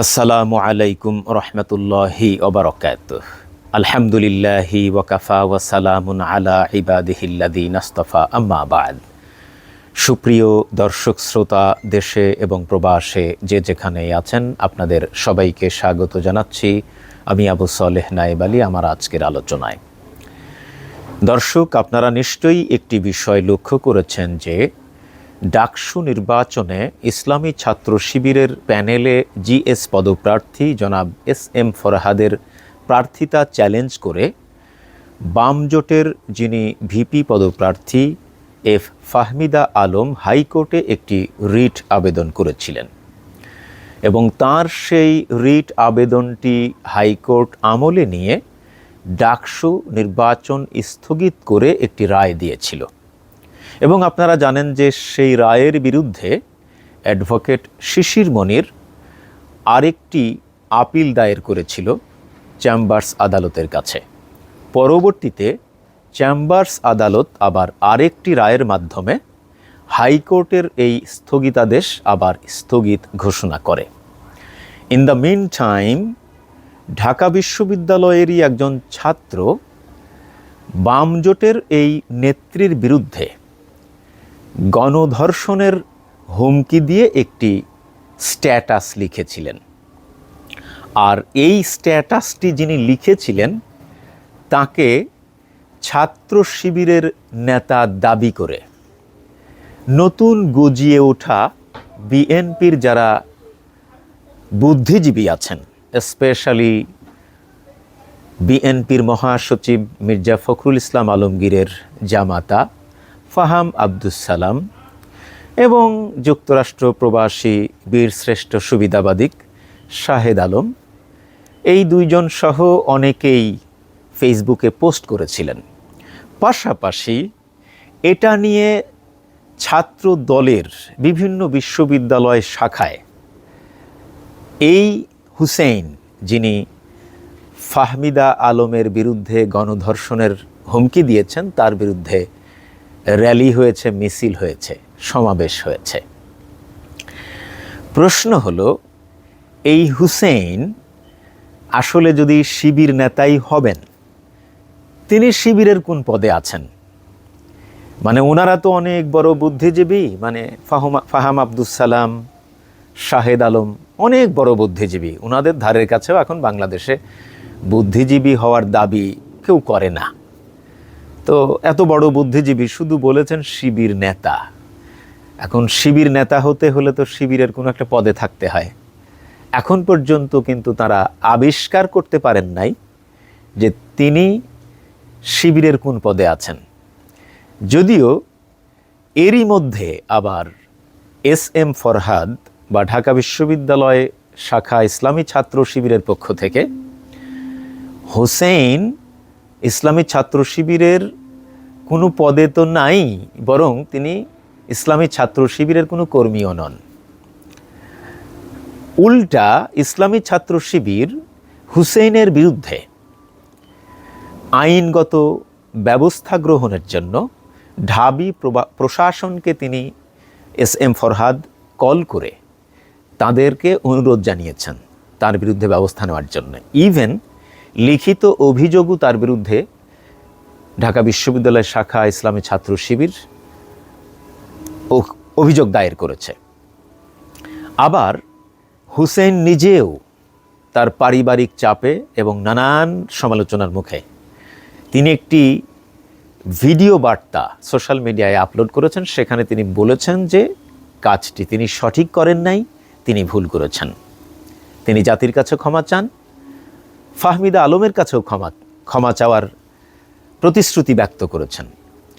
আসসালামু আলাইকুম রহমতুল্লাহি ওবরকাত। আলহামদুলিল্লাহি ওয়াকাফা ওয়াসালামুন আলা ইবাদিহিল্লাদি নাস্তফা, আম্মা বাদ। সুপ্রিয় দর্শক, শ্রোতা, দেশে এবং প্রবাসে যে যেখানে আছেন, আপনাদের সবাইকে স্বাগত জানাচ্ছি আমি আবু সলেহ নায়েব আলী আমার আজকের আলোচনায়। দর্শক, আপনারা নিশ্চয়ই একটি বিষয় লক্ষ্য করেছেন যে ডাকসু নির্বাচনে ইসলামী ছাত্র শিবিরের প্যানেলে জিএস পদপ্রার্থী জনাব এস এম ফরহাদের প্রার্থিতা চ্যালেঞ্জ করে বামজোটের যিনি ভিপি পদপ্রার্থী এফ ফাহমিদা আলম হাইকোর্টে একটি রিট আবেদন করেছিলেন। এবং তার সেই রিট আবেদনটি হাইকোর্ট আমলে নিয়ে ডাকসু নির্বাচন স্থগিত করে একটি রায় দিয়েছিল। এবং আপনারা জানেন যে সেই রায়ের বিরুদ্ধে অ্যাডভোকেট শিশির মনির আরেকটি আপিল দায়ের করেছিল চ্যাম্বার্স আদালতের কাছে। পরবর্তীতে চ্যাম্বার্স আদালত আবার আরেকটি রায়ের মাধ্যমে হাইকোর্টের এই স্থগিতাদেশ আবার স্থগিত ঘোষণা করে। In the mean time Dhaka বিশ্ববিদ্যালয়েরই একজন ছাত্র বামজোটের এই নেত্রীর বিরুদ্ধে গণধর্ষণের হুমকি দিয়ে একটি স্ট্যাটাস লিখেছিলেন। আর এই স্ট্যাটাসটি যিনি লিখেছিলেন, তাকে ছাত্র শিবিরের নেতা দাবি করে। নতুন গজিয়ে ওঠা বিএনপির যারা বুদ্ধিজীবী আছেন, স্পেশালি বিএনপির মহাসচিব মির্জা ফখরুল ইসলাম আলমগীরের জামাতা ফাহাম আব্দুস সালাম এবং যুক্তরাষ্ট্র প্রবাসী বীরশ্রেষ্ঠ সুবিধাবাদিক শাহেদ আলম, এই দুইজন সহ অনেকেই ফেসবুকে পোস্ট করেছিলেন। পাশাপাশি এটা নিয়ে ছাত্র দলের বিভিন্ন বিশ্ববিদ্যালয় শাখায় এই হুসেইন, যিনি ফাহমিদা আলমের বিরুদ্ধে গণধর্ষণের হুমকি দিয়েছেন, তার বিরুদ্ধে র্যালি হয়েছে, মিছিল হয়েছে, সমাবেশ হয়েছে। প্রশ্ন হলো, এই হুসেইন আসলে যদি শিবির নেতাই হবেন, তিনি শিবিরের কোন পদে আছেন? মানে ওনারা তো অনেক বড় বুদ্ধিজীবী মানে ফাহমা, ফাহাম আব্দুস সালাম, শাহেদ আলম অনেক বড় বুদ্ধিজীবী। ওনাদের ধারের কাছেও এখন বাংলাদেশে বুদ্ধিজীবী হওয়ার দাবি কেউ করে না। তো এত বড় বুদ্ধিজীবী শুধু বলেছেন শিবির নেতা। এখন শিবির নেতা হতে হলে তো শিবিরের কোনো একটা পদে থাকতে হয়। এখন পর্যন্ত কিন্তু তারা আবিষ্কার করতে পারেন নাই যে তিনি শিবিরের কোন পদে আছেন। যদিও এরই মধ্যে আবার এস এম ফরহাদ বা ঢাকা বিশ্ববিদ্যালয় শাখা ইসলামী ছাত্র শিবিরের পক্ষ থেকে হোসেইন ইসলামী ছাত্র শিবিরের কোনো পদে তো নাই, বরং তিনি ইসলামী ছাত্র শিবিরের কোনো কর্মীও নন। উল্টা ইসলামী ছাত্র শিবির হুসেইনের বিরুদ্ধে আইনগত ব্যবস্থা গ্রহণের জন্য ঢাবি প্রশাসনকে তিনি এস এম ফরহাদ কল করে তাদেরকে অনুরোধ জানিয়েছেন তার বিরুদ্ধে ব্যবস্থা নেওয়ার জন্য। ইভেন লিখিত অভিযোগও তার বিরুদ্ধে ঢাকা বিশ্ববিদ্যালয় শাখা ইসলামী ছাত্র শিবির অভিযোগ দায়ের করেছে। আবার হুসেন নিজেও তার পারিবারিক চাপে এবং নানান সমালোচনার মুখে তিনি একটি ভিডিও বার্তা সোশ্যাল মিডিয়ায় আপলোড করেছেন, সেখানে তিনি বলেছেন যে কাজটি তিনি সঠিক করেন নাই, তিনি ভুল করেছেন। তিনি জাতির কাছে ক্ষমা চান ফাহমিদা আলমের কাছেও ক্ষমা ক্ষমা চাওয়ার প্রতিশ্রুতি ব্যক্ত করেছেন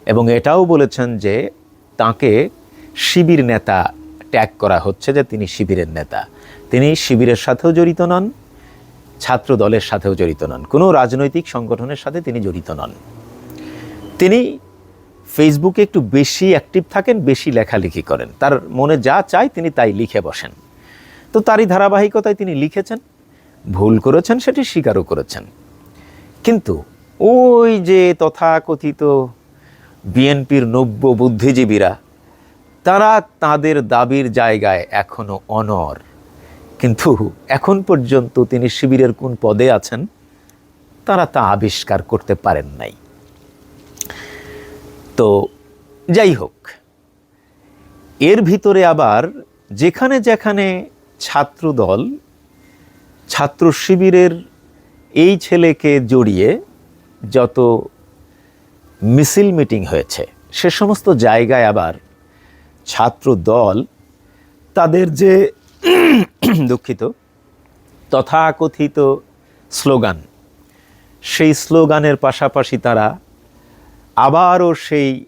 এবং এটাও বলেছেন যে তাকে শিবির নেতা ট্যাগ করা হচ্ছে যে তিনি শিবিরের নেতা। তিনি শিবিরের সাথেও জড়িত নন ছাত্র দলের সাথেও জড়িত নন, কোনো রাজনৈতিক সংগঠনের সাথে তিনি জড়িত নন। তিনি ফেসবুকে একটু বেশি অ্যাক্টিভ থাকেন, বেশি লেখালেখি করেন। তার মনে যা চায় তিনি তাই লিখে বসেন। তো তারই ধারাবাহিকতায় তিনি লিখেছেন। ভুল করেছেন, সেটি স্বীকারও করেছেন। কিন্তু ওই যে তথাকথিত বিএনপির নব্য বুদ্ধিজীবীরা, তারা তাদের দাবির জায়গায় এখনও অনর কিন্তু এখন পর্যন্ত তিনি শিবিরের কোন পদে আছেন, তারা তা আবিষ্কার করতে পারেন নাই। তো যাই হোক, এর ভিতরে আবার যেখানে যেখানে ছাত্রদল ছাত্র শিবিরের এই ছেলেকে জড়িয়ে যত মিছিল মিটিং হয়েছে, সে সমস্ত জায়গায় আবার ছাত্র দল তাদের যে দুঃখিত, তথাকথিত স্লোগান, সেই স্লোগানের পাশাপাশি তারা আবারও সেই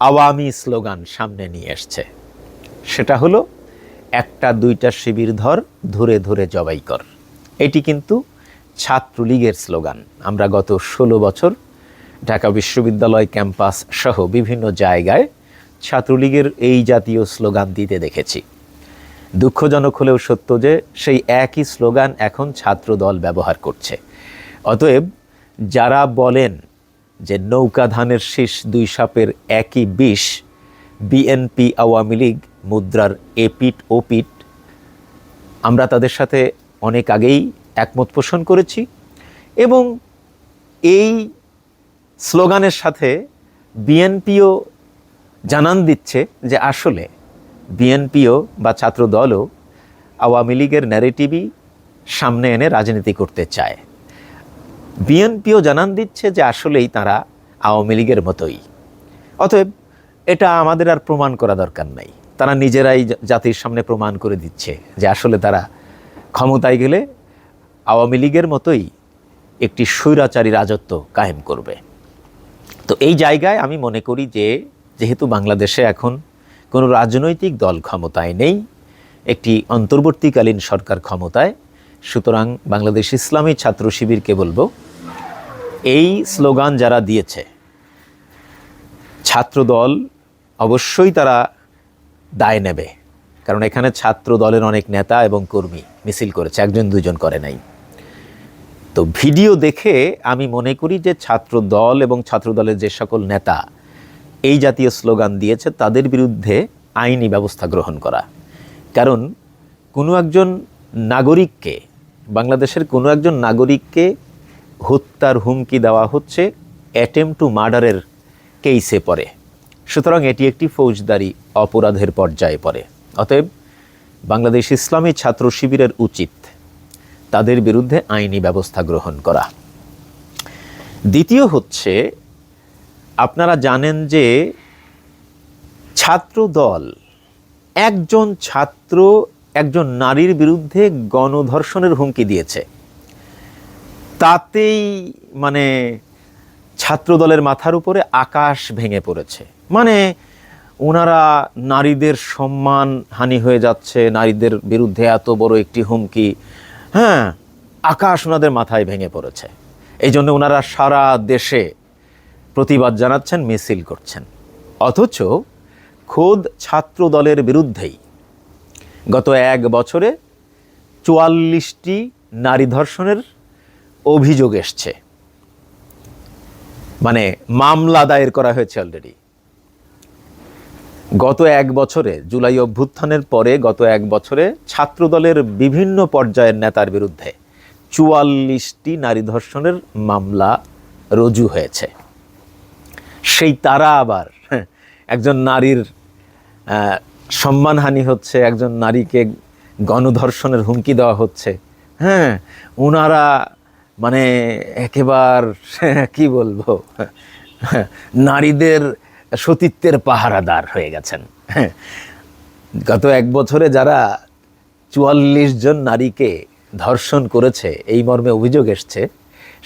আওয়ামী স্লোগান সামনে নিয়ে এসছে। সেটা হলো, একটা দুইটা শিবির ধর ধরে ধরে জবাই কর। এটি কিন্তু ছাত্রলীগের স্লোগান। আমরা গত ষোলো বছর ঢাকা বিশ্ববিদ্যালয় ক্যাম্পাস সহ বিভিন্ন জায়গায় ছাত্রলীগের এই জাতীয় স্লোগান দিতে দেখেছি। দুঃখজনক হলেও সত্য যে সেই একই স্লোগান এখন ছাত্রদল ব্যবহার করছে। অতএব যারা বলেন যে নৌকা ধানের শীষ দুই সাপের একই বিষ, বিএনপি আওয়ামী লীগ মুদ্রার এপিট ওপিট আমরা তাদের সাথে অনেক আগেই একমত পোষণ করেছি এবং এই স্লোগানের সাথে বিএনপিও জানান দিচ্ছে যে আসলে বিএনপিও বা ছাত্রদলও আওয়ামী লীগের ন্যারেটিভই সামনে এনে রাজনীতি করতে চায়। বিএনপিও জানান দিচ্ছে যে আসলেই তারা আওয়ামী লীগের মতোই। অতএব এটা আমাদের আর প্রমাণ করা দরকার নাই। তারা নিজেরাই জাতির সামনে প্রমাণ করে দিচ্ছে যে আসলে তারা ক্ষমতায় গেলে আওয়ামী লীগের মতোই একটি স্বৈরাচারী রাজত্ব কায়েম করবে। তো এই জায়গায় আমি মনে করি যে, যেহেতু বাংলাদেশে এখন কোনো রাজনৈতিক দল ক্ষমতায় নেই, একটি অন্তর্বর্তীকালীন সরকার ক্ষমতায়, সুতরাং বাংলাদেশ ইসলামী ছাত্র শিবিরকে বলব, এই স্লোগান যারা দিয়েছে, ছাত্রদল অবশ্যই তারা দায় নেবে। কারণ এখানে ছাত্র দলের অনেক নেতা এবং কর্মী মিছিল করেছে, একজন দুজন করে নাই। তো ভিডিও দেখে আমি মনে করি যে ছাত্র দল এবং ছাত্র দলের যে সকল নেতা এই জাতীয় স্লোগান দিয়েছে, তাদের বিরুদ্ধে আইনি ব্যবস্থা গ্রহণ করা। কারণ কোনো একজন নাগরিককে, বাংলাদেশের কোনো একজন নাগরিককে হত্যার হুমকি দেওয়া হচ্ছে অ্যাটেম টু মার্ডারের কেইসে পড়ে। সুতরাং এটি একটি ফৌজদারি অপরাধের পর্যায়ে পড়ে। অতএব বাংলাদেশ ইসলামী ছাত্র শিবিরের উচিত তাদের বিরুদ্ধে আইনি ব্যবস্থা গ্রহণ করা। দ্বিতীয় হচ্ছে, আপনারা জানেন যে ছাত্র দল একজন ছাত্র, একজন নারীর বিরুদ্ধে গণধর্ষণের হুমকি দিয়েছে। তাতেই মানে ছাত্র দলের মাথার উপরে আকাশ ভেঙে পড়েছে। মানে ওনারা নারীদের সম্মান হানি হয়ে যাচ্ছে, নারীদের বিরুদ্ধে এত বড় একটি হুমকি। হ্যাঁ আকাশ ওনাদের মাথায় ভেঙে পড়েছে। এই জন্য ওনারা সারা দেশে প্রতিবাদ জানাচ্ছেন, মিছিল করছেন। অথচ খোদ ছাত্র দলের বিরুদ্ধেই গত এক বছরে চুয়াল্লিশটি নারী ধর্ষণের অভিযোগ এসছে। মানে মামলা দায়ের করা হয়েছে অলরেডি গত এক বছরে জুলাই অভ্যুত্থানের পরে গত এক বছরে ছাত্রদলের বিভিন্ন পর্যায়ের নেতার বিরুদ্ধে চুয়াল্লিশটি নারী ধর্ষণের মামলা রুজু হয়েছে। সেই তারা আবার একজন নারীর সম্মানহানি হচ্ছে, একজন নারীকে গণধর্ষণের হুমকি দেওয়া হচ্ছে। হ্যাঁ ওনারা মানে একেবার, কি বলব? নারীদের সতীত্বের পাহারাদার হয়ে গেছেন। গত এক বছরে যারা চুয়াল্লিশ জন নারীকে ধর্ষণ করেছে, এই মর্মে অভিযোগ এসছে,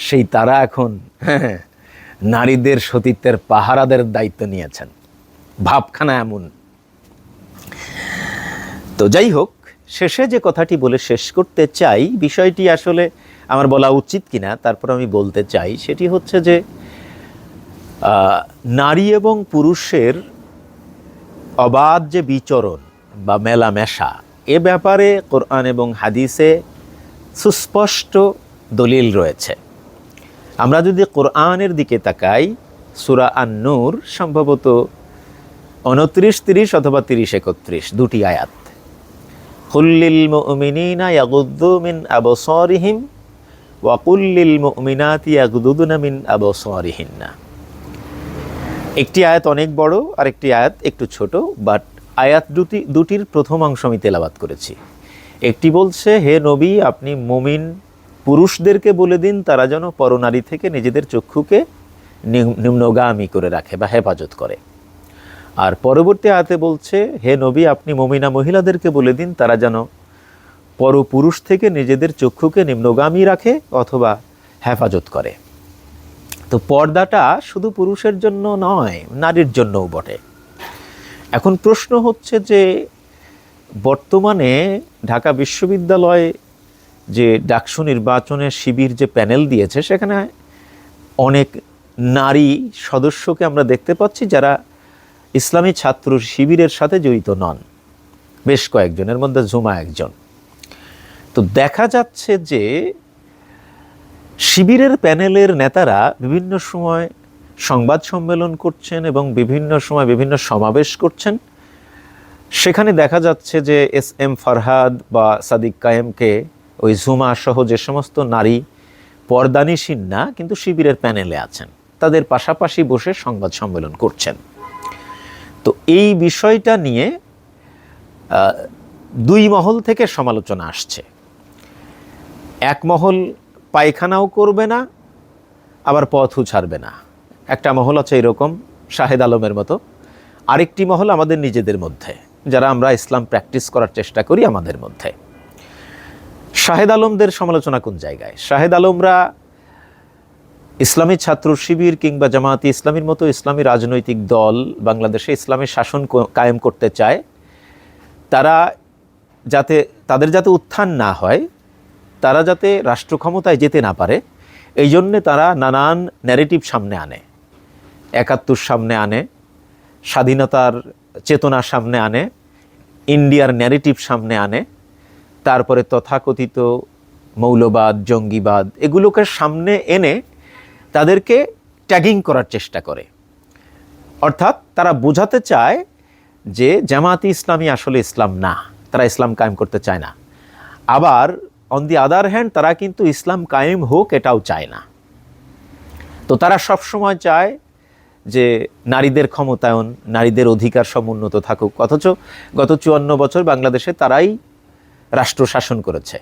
সেই তারা এখন নারীদের সতীত্বের পাহারাদের দায়িত্ব নিয়েছেন। ভাবখানা এমন। তো যাই হোক, শেষে যে কথাটি বলে শেষ করতে চাই, বিষয়টি আসলে আমার বলা উচিত কিনা, তারপর আমি বলতে চাই, সেটি হচ্ছে যে নারী এবং পুরুষের অবাধ যে বিচরণ বা মেলামেশা, এ ব্যাপারে কোরআন এবং হাদিসে সুস্পষ্ট দলিল রয়েছে। আমরা যদি কোরআনের দিকে তাকাই, সুরা আন নূর সম্ভবত উনত্রিশ, তিরিশ অথবা তিরিশ, একত্রিশ, দুটি আয়াত। কুল্লিল মুমিনিনা মিন আবসারিহিম, ওয়া কুল্লিল মুমিনাতি ইয়াগুদুদুনা মিন আবসারিহিন্না। একটি আয়াত অনেক বড় আর একটি আয়াত একটু ছোট বাট আয়াত দুটি, দুটির প্রথম অংশ আমি তেলাবাত করেছি। একটি বলছে, হে নবী, আপনি মুমিন পুরুষদেরকে বলে দিন, তারা যেন পরনারী থেকে নিজেদের চক্ষুকে নিম- নিম্নগামী করে রাখে বা হেফাজত করে। আর পরবর্তী আয়াতে বলছে, হে নবী, আপনি মমিনা মহিলাদেরকে বলে দিন, তারা যেন পরপুরুষ থেকে নিজেদের চক্ষুকে নিম্নগামী রাখে অথবা হেফাজত করে। তো পর্দাটা শুধু পুরুষের জন্য নয়, নারীর জন্যও বটে। এখন প্রশ্ন হচ্ছে যে, বর্তমানে ঢাকা বিশ্ববিদ্যালয় যে ডাকসু নির্বাচনের শিবির যে প্যানেল দিয়েছে, সেখানে অনেক নারী সদস্যকে আমরা দেখতে পাচ্ছি যারা ইসলামী ছাত্র শিবিরের সাথে জড়িত নন। বেশ কয়েকজনের মধ্যে জুমা একজন। তো দেখা যাচ্ছে যে শিবিরের প্যানেলের নেতারা বিভিন্ন সময় সংবাদ সম্মেলন করছেন এবং বিভিন্ন সময় বিভিন্ন সমাবেশ করছেন। সেখানে দেখা যাচ্ছে যে এস এম ফরহাদ বা সাদিক কায়েমকে ওই জুমা সহ যে সমস্ত নারী পর্দানিসীন না, কিন্তু শিবিরের প্যানেলে আছেন। তাদের পাশাপাশি বসে সংবাদ সম্মেলন করছেন। তো এই বিষয়টা নিয়ে দুই মহল থেকে সমালোচনা আসছে। এক মহল পায়খানাও করবে না, আবার পথও ছাড়বে না। একটা মহল আছে এরকম শাহেদ আলমের মতো। আরেকটি মহল আমাদের নিজেদের মধ্যে, যারা আমরা ইসলাম প্র্যাকটিস করার চেষ্টা করি আমাদের মধ্যে। শাহেদ আলমদের সমালোচনা কোন জায়গায়? শাহেদ আলমরা ইসলামী ছাত্র শিবির কিংবা জামায়াতি ইসলামীর মতো ইসলামী রাজনৈতিক দল বাংলাদেশে ইসলামের শাসন কায়েম করতে চায়, তারা যাতে, তাদের যাতে উত্থান না হয় তারা যাতে রাষ্ট্র ক্ষমতায় যেতে না পারে, এই জন্যে তারা নানান ন্যারেটিভ সামনে আনে। একাত্তর সামনে আনে, স্বাধীনতার চেতনা সামনে আনে, ইন্ডিয়ার ন্যারেটিভ সামনে আনে, তারপরে তথাকথিত মৌলবাদ, জঙ্গিবাদ এগুলোকে সামনে এনে তাদেরকে ট্যাগিং করার চেষ্টা করে। অর্থাৎ তারা বোঝাতে চায় যে জামায়াতি ইসলামী আসলে ইসলাম না, তারা ইসলাম কায়েম করতে চায় না। আবার অন দি আদার হ্যান্ড তারা কিন্তু ইসলাম কায়েম হোক এটাও চায় না। তো তারা সব সময় চায় যে নারীদের ক্ষমতায়ন, নারীদের অধিকার সমুন্নত থাকুক। অথচ গত চুয়ান্ন বছর বাংলাদেশে তারাই রাষ্ট্র শাসন করেছে।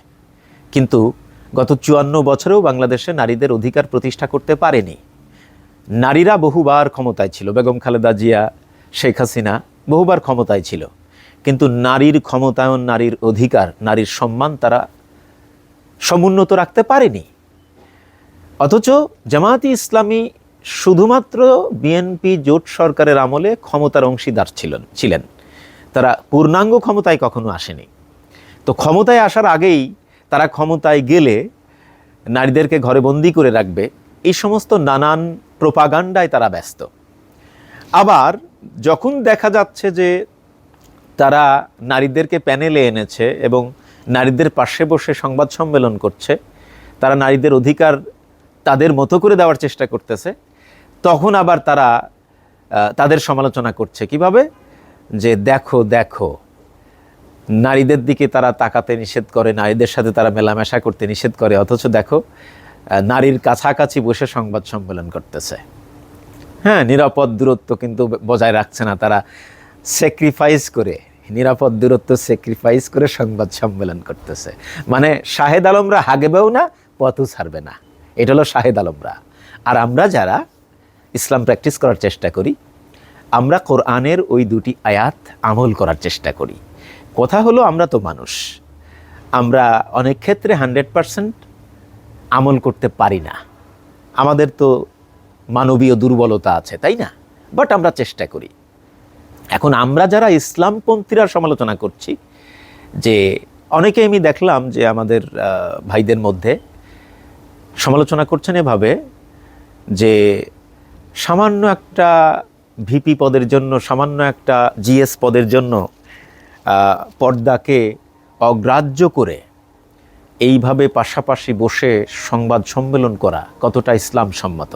কিন্তু গত চুয়ান্ন বছরেও বাংলাদেশে নারীদের অধিকার প্রতিষ্ঠা করতে পারেনি। নারীরা বহুবার ক্ষমতায় ছিল। বেগম খালেদা জিয়া, শেখ হাসিনা বহুবার ক্ষমতায় ছিল। কিন্তু নারীর ক্ষমতায়ন, নারীর অধিকার, নারীর সম্মান তারা সমুন্নত রাখতে পারেনি। অথচ জামায়াতি ইসলামী শুধুমাত্র বিএনপি জোট সরকারের আমলে ক্ষমতার অংশীদার ছিলেন ছিলেন। তারা পূর্ণাঙ্গ ক্ষমতায় কখনো আসেনি। তো ক্ষমতায় আসার আগেই তারা ক্ষমতায় গেলে নারীদেরকে ঘরে বন্দি করে রাখবে, এই সমস্ত নানান প্রোপাগান্ডায় তারা ব্যস্ত। আবার যখন দেখা যাচ্ছে যে তারা নারীদেরকে প্যানেলে এনেছে এবং নারীদের পাশে বসে সংবাদ সম্মেলন করছে, তারা নারীদের অধিকার তাদের মতো করে দেওয়ার চেষ্টা করতেছে, তখন আবার তারা তাদের সমালোচনা করছে। কীভাবে? যে দেখো দেখো, নারীদের দিকে তারা তাকাতে নিষেধ করে, নারীদের সাথে তারা মেলামেশা করতে নিষেধ করে, অথচ দেখো নারীর কাছাকাছি বসে সংবাদ সম্মেলন করতেছে। হ্যাঁ নিরাপদ দূরত্ব কিন্তু বজায় রাখছে না, তারা স্যাক্রিফাইস করে নিরাপদ দূরত্ব স্যাক্রিফাইস করে সংবাদ সম্মেলন করতেছে। মানে শাহেদ আলমরা হাগেবেও না, পথও ছাড়বে না। এটা হলো শাহেদ আলমরা। আর আমরা যারা ইসলাম প্র্যাকটিস করার চেষ্টা করি, আমরা কোরআনের ওই দুটি আয়াত আমল করার চেষ্টা করি। কথা হলো আমরা তো মানুষ। আমরা অনেক ক্ষেত্রে হান্ড্রেড পারসেন্ট আমল করতে পারি না। আমাদের তো মানবীয় দুর্বলতা আছে, তাই না? বাট আমরা চেষ্টা করি। এখন আমরা যারা ইসলামপন্থীরা সমালোচনা করছি, যে অনেকে আমি দেখলাম যে আমাদের ভাইদের মধ্যে সমালোচনা করছেন এভাবে যে সামান্য একটা ভিপি পদের জন্য, সামান্য একটা জিএস পদের জন্য পর্দাকে অগ্রাহ্য করে এইভাবে পাশাপাশি বসে সংবাদ সম্মেলন করা কতটা ইসলাম সম্মত,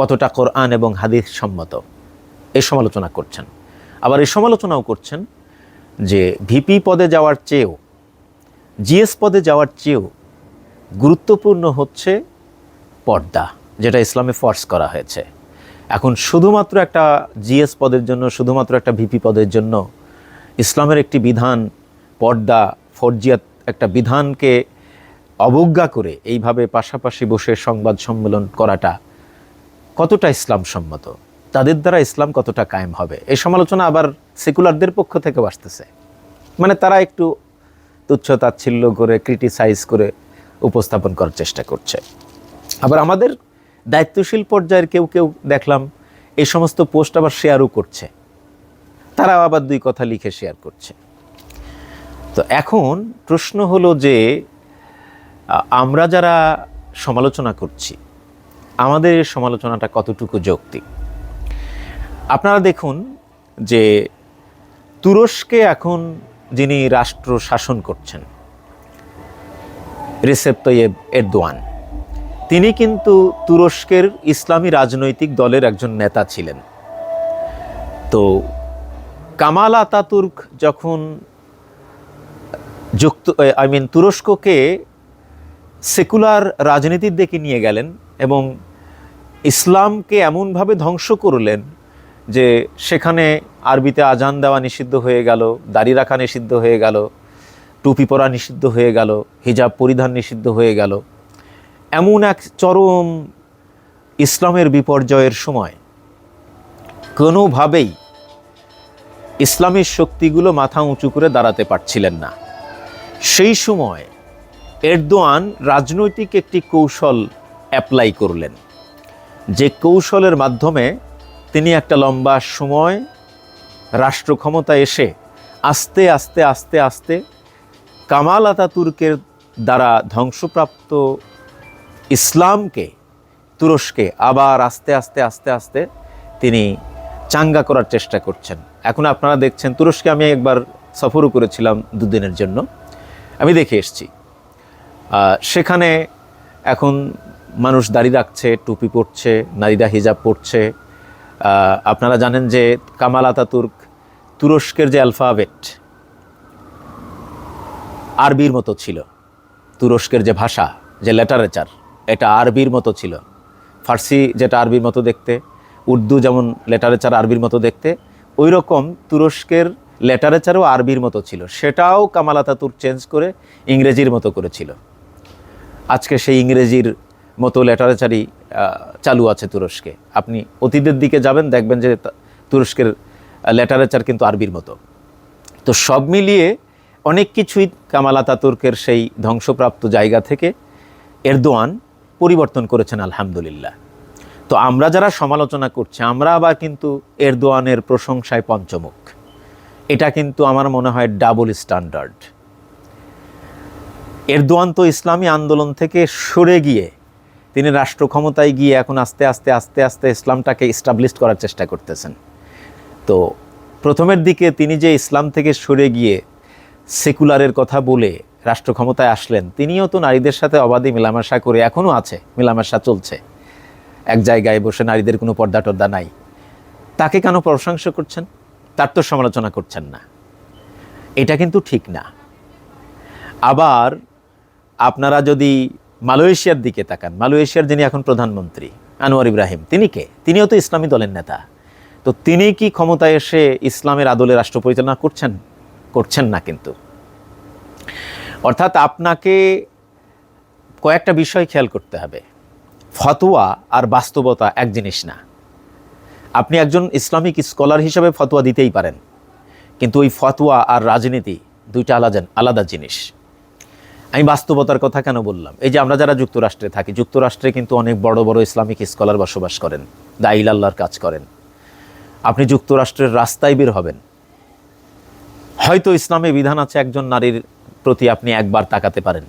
কতটা কোরআন এবং হাদিস সম্মত। এই সমালোচনা করছেন। আবার এই সমালোচনাও করছেন যে ভিপি পদে যাওয়ার চেয়েও জিএস পদে যাওয়ার চেয়েও গুরুত্বপূর্ণ হচ্ছে পর্দা, যেটা ইসলামে ফর্স করা হয়েছে। এখন শুধুমাত্র একটা জিএস পদের জন্য, শুধুমাত্র একটা ভিপি পদের জন্য ইসলামের একটি বিধান, পর্দা, ফরজিয়াত একটা বিধানকে অবজ্ঞা করে এইভাবে পাশাপাশি বসে সংবাদ সম্মেলন করাটা কতটা ইসলাম সম্মত তাদের দ্বারা ইসলাম কতটা কায়েম হবে? এই সমালোচনা আবার সেকুলারদের পক্ষ থেকেও আসতেছে। মানে তারা একটু তুচ্ছ তাচ্ছিল্য করে ক্রিটিসাইজ করে উপস্থাপন করার চেষ্টা করছে। আবার আমাদের দায়িত্বশীল পর্যায়ের কেউ কেউ দেখলাম, এই সমস্ত পোস্ট আবার শেয়ারও করছে। তারাও আবার দুই কথা লিখে শেয়ার করছে। তো এখন প্রশ্ন হলো যে আমরা যারা সমালোচনা করছি, আমাদের সমালোচনাটা কতটুকু যৌক্তিক? আপনারা দেখুন যে তুরস্কে এখন যিনি রাষ্ট্র শাসন করছেন, রেসেপ তৈয়ব এরদোয়ান, তিনি কিন্তু তুরস্কের ইসলামী রাজনৈতিক দলের একজন নেতা ছিলেন। তো কামাল আতাতুর্ক যখন যুক্ত আই মিন তুরস্ককে সেকুলার রাজনীতির দিকে নিয়ে গেলেন এবং ইসলামকে এমনভাবে ধ্বংস করলেন যে সেখানে আরবিতে আজান দেওয়া নিষিদ্ধ হয়ে গেল, দাড়ি রাখা নিষিদ্ধ হয়ে গেল, টুপি পরা নিষিদ্ধ হয়ে গেল, হিজাব পরিধান নিষিদ্ধ হয়ে গেল। এমন এক চরম ইসলামের বিপর্যয়ের সময়। কোনোভাবেই ইসলামের শক্তিগুলো মাথা উঁচু করে দাঁড়াতে পারছিলেন না। সেই সময় এরদোয়ান রাজনৈতিক একটি কৌশল অ্যাপ্লাই করলেন। যে কৌশলের মাধ্যমে তিনি একটা লম্বা সময় রাষ্ট্র ক্ষমতায় এসে আস্তে আস্তে আস্তে আস্তে কামাল আতাতুর্কের দ্বারা ধ্বংসপ্রাপ্ত ইসলামকে, তুরস্কে আবার আস্তে আস্তে আস্তে আস্তে তিনি চাঙ্গা করার চেষ্টা করছেন। এখন আপনারা দেখছেন তুরস্কে আমি একবার সফরও করেছিলাম দুদিনের জন্য। আমি দেখে এসেছি। সেখানে এখন মানুষ দাড়ি রাখছে, টুপি পরছে, নারীরা হিজাব পরছে আপনারা জানেন যে কামাল আতাতুর্ক তুরস্কের যে অ্যালফাবেট আরবির মতো ছিল, তুরস্কের যে ভাষা, যে লেটারেচার, এটা আরবির মতো ছিল। ফার্সি যেটা আরবির মতো দেখতে, উর্দু যেমন লেটারেচার আরবির মতো দেখতে ওই রকম তুরস্কের লেটারেচারও আরবির মতো ছিল। সেটাও কামাল আতাতুর্ক চেঞ্জ করে ইংরেজির মতো করেছিল। আজকে সেই ইংরেজির মতো লেটারেচারই চালু আছে তুরস্কে। আপনি অতীতের দিকে যাবেন, দেখবেন যে তুরস্কের লেটারেচার কিন্তু আরবির মতো। তো সব মিলিয়ে অনেক কিছুই কামাল আতাতুর্কের সেই ধ্বংসপ্রাপ্ত জায়গা থেকে এরদোয়ান পরিবর্তন করেছেন, আলহামদুলিল্লাহ। তো আমরা যারা সমালোচনা করছি, আমরা আবার কিন্তু এরদোয়ানের প্রশংসায় পঞ্চমুখ। এটা কিন্তু আমার মনে হয় ডাবল স্ট্যান্ডার্ড। এরদোয়ান তো ইসলামী আন্দোলন থেকে সরে গিয়ে তিনি রাষ্ট্র ক্ষমতায় গিয়ে এখন আস্তে আস্তে আস্তে আস্তে ইসলামটাকে ইস্টাবলিশ করার চেষ্টা করতেছেন। তো প্রথমের দিকে তিনি যে ইসলাম থেকে সরে গিয়ে সেকুলারের কথা বলে রাষ্ট্র ক্ষমতায় আসলেন, তিনিও তো নারীদের সাথে অবাধে মেলামেশা করে এখনও আছে, মেলামেশা চলছে। এক জায়গায় বসে নারীদের কোনো পর্দা টর্দা নাই। তাকে কেন প্রশংসা করছেন? তার তো সমালোচনা করছেন না। এটা কিন্তু ঠিক না। আবার আপনারা যদি মালয়েশিয়ার দিকে তাকান। মালয়েশিয়ার যিনি এখন প্রধানমন্ত্রী, আনোয়ার ইব্রাহিম, তিনি কে? তিনিও তো ইসলামী দলের নেতা। তো তিনি কি ক্ষমতায় এসে ইসলামের আদলে রাষ্ট্র পরিচালনা করছেন? করছেন না কিন্তু। অর্থাৎ আপনাকে কয়েকটা বিষয় খেয়াল করতে হবে। ফতোয়া আর বাস্তবতা এক জিনিস না। আপনি একজন ইসলামিক স্কলার হিসেবে ফতোয়া দিতেই পারেন। কিন্তু ওই ফতোয়া আর রাজনীতি দুইটা আলাদা আলাদা জিনিস। আমি বাস্তবতার কথা কেন বললাম? এই যে আমরা যারা যুক্তরাষ্ট্রে থাকি, যুক্তরাষ্ট্রে কিন্তু অনেক বড় বড় ইসলামিক স্কলার বসবাস করেন দাইল আল্লাহর কাজ করেন। আপনি যুক্তরাষ্ট্রের রাস্তায় বের হবেন। হয়তো ইসলামে বিধান আছে একজন নারীর প্রতি আপনি একবার তাকাতে পারেন।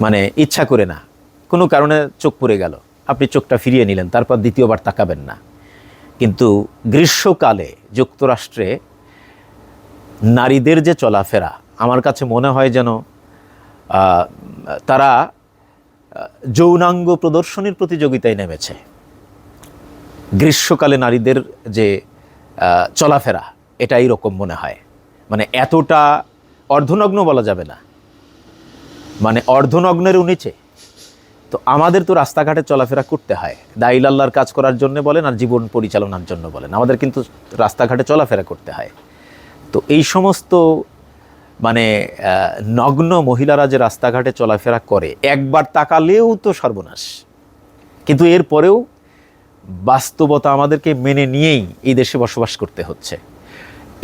মানে ইচ্ছা করে না। কোনো কারণে চোখ পড়ে গেল। আপনি চোখটা ফিরিয়ে নিলেন, তারপর দ্বিতীয়বার তাকাবেন না। কিন্তু গ্রীষ্মকালে যুক্তরাষ্ট্রে নারীদের যে চলাফেরা আমার কাছে মনে হয় যেন তারা যৌনাঙ্গ প্রদর্শনীর প্রতিযোগিতায় নেমেছে। গ্রীষ্মকালে নারীদের যে চলাফেরা এটা রকম মনে হয়। মানে এতটা অর্ধনগ্ন বলা যাবে না। মানে অর্ধনগ্নেরও নিচে। তো আমাদের তো রাস্তাঘাটে চলাফেরা করতে হয়। দাইল আল্লাহর কাজ করার জন্য বলেন আর জীবন পরিচালনার জন্য বলেন। আমাদের কিন্তু রাস্তাঘাটে চলাফেরা করতে হয়। তো এই সমস্ত মানে নগ্ন মহিলারা যে রাস্তাঘাটে চলাফেরা করে, একবার তাকালেও তো সর্বনাশ। কিন্তু এরপরেও বাস্তবতা আমাদেরকে মেনে নিয়েই এই দেশে বসবাস করতে হচ্ছে।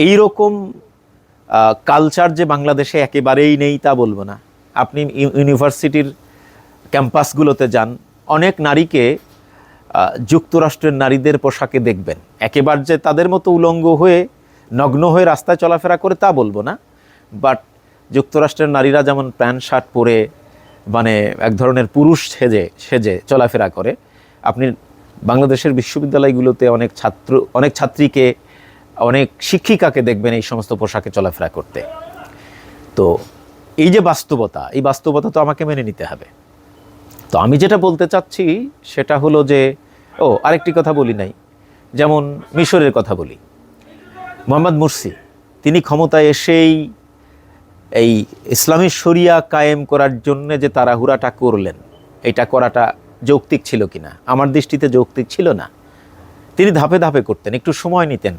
এই রকম কালচার যে বাংলাদেশে একেবারেই নেই তা বলব না। আপনি ইউনিভার্সিটির ক্যাম্পাসগুলোতে যান, অনেক নারীকে যুক্তরাষ্ট্রের নারীদের পোশাকে দেখবেন। একেবার যে তাদের মতো উলঙ্গ হয়ে, নগ্ন হয়ে রাস্তায় চলাফেরা করে তা বলব না। বাট যুক্তরাষ্ট্রের নারীরা যেমন প্যান্ট, শার্ট পরে মানে এক ধরনের পুরুষ সেজে সেজে চলাফেরা করে, আপনি বাংলাদেশের বিশ্ববিদ্যালয়গুলোতে অনেক ছাত্র, অনেক ছাত্রীকে, অনেক শিক্ষিকাকে দেখবেন এই সমস্ত পোশাকে চলাফেরা করতে। তো এই যে বাস্তবতা, এই বাস্তবতা তো আমাকে মেনে নিতে হবে। তো আমি যেটা বলতে চাচ্ছি সেটা হলো যে, ও, আরেকটি কথা বলি নাই, যেমন মিশরের কথা বলি। মোহাম্মদ মুরসি, তিনি ক্ষমতায় এসেই এই ইসলামী শরিয়া কায়েম করার জন্য যে তাড়াহুড়াটা করলেন, এটা করাটা যৌক্তিক ছিল কিনা আমার দৃষ্টিতে যৌক্তিক ছিল না। তিনি ধাপে ধাপে করতেন, একটু সময় নিতেন।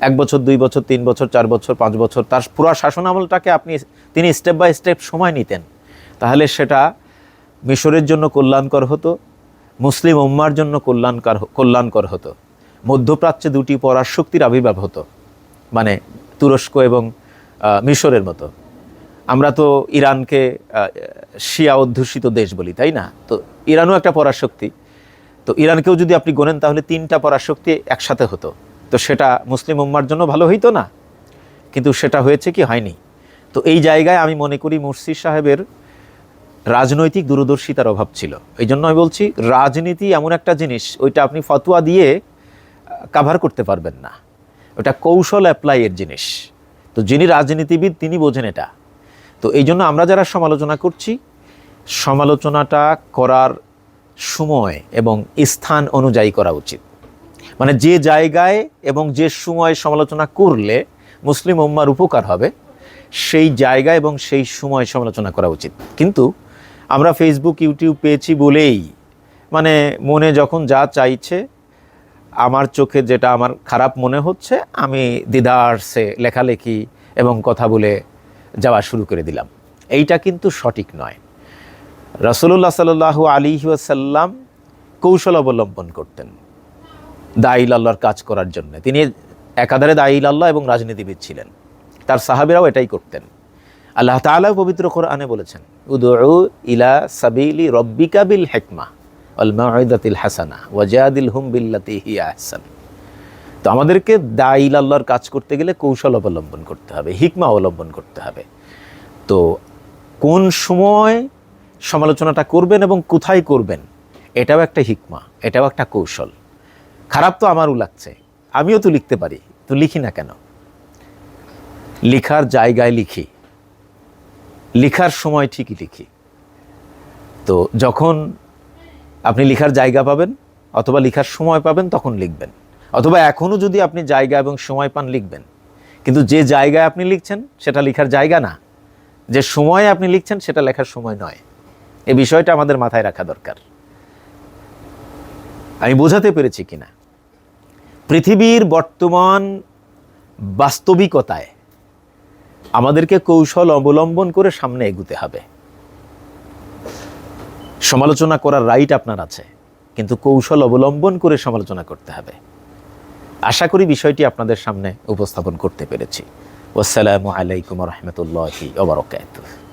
এক বছর, দুই বছর, তিন বছর, চার বছর, পাঁচ বছর, তার পুরো শাসন আমলটাকে আপনি, তিনি স্টেপ বাই স্টেপ সময় নিতেন। তাহলে সেটা মিশরের জন্য কল্যাণকর হতো, মুসলিম উম্মার জন্য কল্যাণকর কল্যাণকর হতো। মধ্যপ্রাচ্যে দুটি পরার শক্তির আবির্ভাব হতো। মানে তুরস্ক এবং মিশরের মতো। আমরা তো ইরানকে শিয়া অধ্যুষিত দেশ বলি, তাই না? তো ইরানও একটা পরাশক্তি। তো ইরানকেও যদি আপনি গোনেন, তাহলে তিনটা পরাশক্তি একসাথে হতো। তো সেটা মুসলিম উম্মার জন্য ভালো হইতো না। কিন্তু সেটা হয়েছে কি, হয়নি। তো এই জায়গায় আমি মনে করি মুর্শি সাহেবের রাজনৈতিক দূরদর্শিতার অভাব ছিল। এই জন্য আমি বলছি, রাজনীতি এমন একটা জিনিস, ওইটা আপনি ফতুয়া দিয়ে কাভার করতে পারবেন না। ওটা কৌশল অ্যাপ্লাইয়ের জিনিস। তো যিনি রাজনীতিবিদ, তিনি বোঝেন এটা। তো এই জন্য আমরা যারা সমালোচনা করছি, সমালোচনাটা করার সময় এবং স্থান অনুযায়ী করা উচিত। মানে যে জায়গায় এবং যে সময় সমালোচনা করলে মুসলিম উম্মার উপকার হবে, সেই জায়গা এবং সেই সময় সমালোচনা করা উচিত। কিন্তু আমরা ফেসবুক ইউটিউব পেয়েছি বলেই মানে মনে যখন যা চাইছে আমার চোখে যেটা আমার খারাপ মনে হচ্ছে, আমি দিদারসে লেখালেখি এবং কথা বলে যাওয়া শুরু করে দিলাম। এইটা কিন্তু সঠিক নয়। রসুল্লাহ সাল্লাহ আলী ওয়াসাল্লাম কৌশল অবলম্বন করতেন দাইল আল্লাহর কাজ করার জন্য। তিনি একাধারে দাইল আল্লাহ এবং রাজনীতিবিদ ছিলেন। তার সাহাবিরাও এটাই করতেন। আল্লাহ তাআলা পবিত্র কোরআনে বলেছেন, উদউ ইলা সাবিলি রব্বিকা বিল হিকমা। মাউইদাতিল হাসানা ওয়াজাদিল হুম বিল্লাতি আহসান। তো আমাদেরকে দাইল আল্লাহর কাজ করতে গেলে কৌশল অবলম্বন করতে হবে, হিকমা অবলম্বন করতে হবে। তো কোন সময় সমালোচনাটা করবেন এবং কোথায় করবেন, এটাও একটা হিকমা, এটাও একটা কৌশল। খারাপ তো আমারও লাগছে, আমিও তো লিখতে পারি, তো লিখি না কেন? লিখার জায়গায় লিখি, লিখার সময় ঠিকই লিখি। তো যখন আপনি লিখার জায়গা পাবেন অথবা লিখার সময় পাবেন, তখন লিখবেন। অথবা এখনও যদি আপনি জায়গা এবং সময় পান, লিখবেন। কিন্তু যে জায়গায় আপনি লিখছেন, সেটা লিখার জায়গা না। যে সময়ে আপনি লিখছেন, সেটা লেখার সময় নয়। এ বিষয়টা আমাদের মাথায় রাখা দরকার। আমি বোঝাতে পেরেছি কিনা? পৃথিবীর বর্তমান বাস্তবিকতায় আমাদেরকে কৌশল অবলম্বন করে সামনে এগুতে হবে। সমালোচনা করার রাইট আপনার আছে, কিন্তু কৌশল অবলম্বন করে সমালোচনা করতে হবে। আশা করি বিষয়টি আপনাদের সামনে উপস্থাপন করতে পেরেছি। আসসালামু আলাইকুম রহমতুল্লাহি ওবরকাত